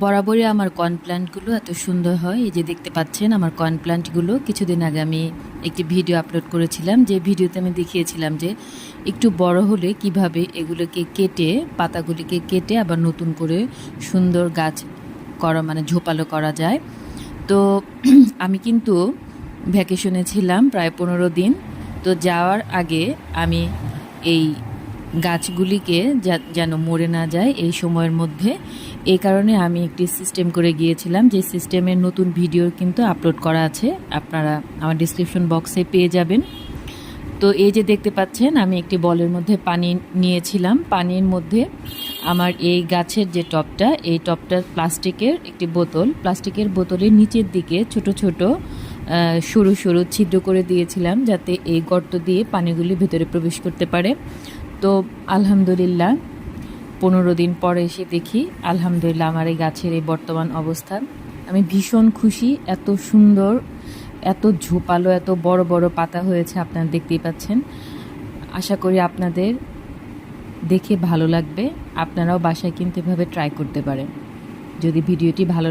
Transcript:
বরাবরই আমার কর্ন প্ল্যান্টগুলো এত সুন্দর হয়। এই যে দেখতে পাচ্ছেন আমার কর্ন প্ল্যান্টগুলো কিছুদিন আগে আমি একটি ভিডিও আপলোড করেছিলাম। যে ভিডিওতে আমি দেখিয়েছিলাম যে একটু বড় হলে কীভাবে এগুলোকে কেটে, পাতাগুলিকে কেটে আবার নতুন করে সুন্দর গাছ করা মানে ঝোপালো করা যায়। তো আমি কিন্তু ভ্যাকেশনে ছিলাম প্রায় পনেরো দিন। তো যাওয়ার আগে আমি এই গাছগুলিকে যেন মরে না যায় এই সময়ের মধ্যে। এই কারণে আমি একটি সিস্টেম করে গিয়েছিলাম, যে সিস্টেমের নতুন ভিডিও কিন্তু আপলোড করা আছে। আপনারা আমার ডিসক্রিপশন বক্সে পেয়ে যাবেন। তো এই যে দেখতে পাচ্ছেন, আমি একটি বলের মধ্যে পানি নিয়েছিলাম। পানির মধ্যে আমার এই গাছের যে টপটা, এই টপটা প্লাস্টিকের একটি বোতল। প্লাস্টিকের বোতলের নিচের দিকে ছোট ছোট সরু সরু ছিদ্র করে দিয়েছিলাম, যাতে এই গর্ত দিয়ে পানিগুলি ভেতরে প্রবেশ করতে পারে। তো আলহামদুলিল্লাহ, পনেরো দিন পরে এসে দেখি, আলহামদুলিল্লাহ আমার এই গাছের এই বর্তমান অবস্থান। আমি ভীষণ খুশি, এত সুন্দর, এত ঝোপালো, এত বড় বড় পাতা হয়েছে, আপনারা দেখতেই পাচ্ছেন। আশা করি আপনাদের দেখে ভালো লাগবে, আপনারাও বাসায় কিন্তু এভাবে ট্রাই করতে পারেন। যদি ভিডিওটি ভালো